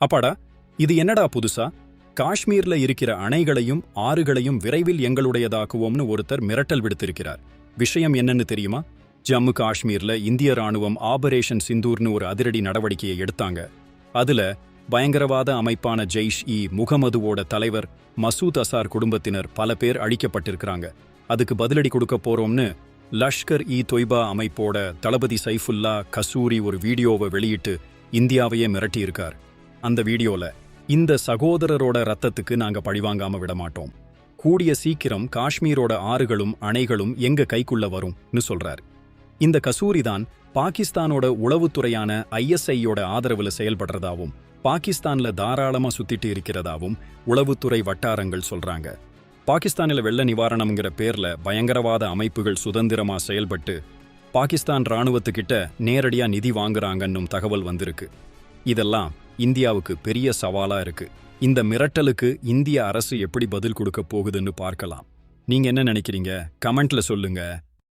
அப்பாடா இது என்னடா புதுசா? காஷ்மீர்ல இருக்கிற அணைகளையும் ஆறுகளையும் விரைவில் எங்களுடையதாக்குவோம்னு ஒருத்தர் மிரட்டல் விடுத்திருக்கிறார். விஷயம் என்னன்னு தெரியுமா? ஜம்மு காஷ்மீர்ல இந்திய ராணுவம் ஆபரேஷன் சிந்தூர்னு ஒரு அதிரடி நடவடிக்கையை எடுத்தாங்க. அதுல பயங்கரவாத அமைப்பான ஜெய்ஷ் இ. முகமதுவோட தலைவர் மசூத் அசார் குடும்பத்தினர் பல பேர் அழிக்கப்பட்டிருக்கிறாங்க. அதுக்கு பதிலடி கொடுக்க போறோம்னு லஷ்கர் இ. தொய்பா அமைப்போட தளபதி சைஃபுல்லா கசூரி ஒரு வீடியோவை வெளியிட்டு இந்தியாவையே மிரட்டியிருக்கார். அந்த வீடியோல இந்த சகோதரரோட ரத்தத்துக்கு நாங்க பழிவாங்காம விட மாட்டோம். கூடிய சீக்கிரம் காஷ்மீரோட ஆறுகளும் அணைகளும் எங்க கைக்குள்ள வரும்னு சொல்றார். இந்த கசூரி தான் பாகிஸ்தானோட உளவுத்துறையான ஐஎஸ்ஐயோட ஆதரவுல செயல்படுறதாவும் பாகிஸ்தான்ல தாராளமா சுத்திட்டு இருக்கிறதாவும் உளவுத்துறை வட்டாரங்கள் சொல்றாங்க. பாகிஸ்தானில் வெள்ள நிவாரணம்ங்கிற பேர்ல பயங்கரவாத அமைப்புகள் சுதந்திரமா செயல்பட்டு பாகிஸ்தான் ராணுவத்துக்கிட்ட நேரடியா நிதி வாங்குறாங்கன்னும் தகவல் வந்திருக்கு. இதெல்லாம் இந்தியாவுக்கு பெரிய சவாலா இருக்கு. இந்த மிரட்டலுக்கு இந்திய அரசு எப்படி பதில் கொடுக்க போகுதுன்னு பார்க்கலாம். நீங்க என்ன நினைக்கிறீங்க? கமெண்ட்ல சொல்லுங்க.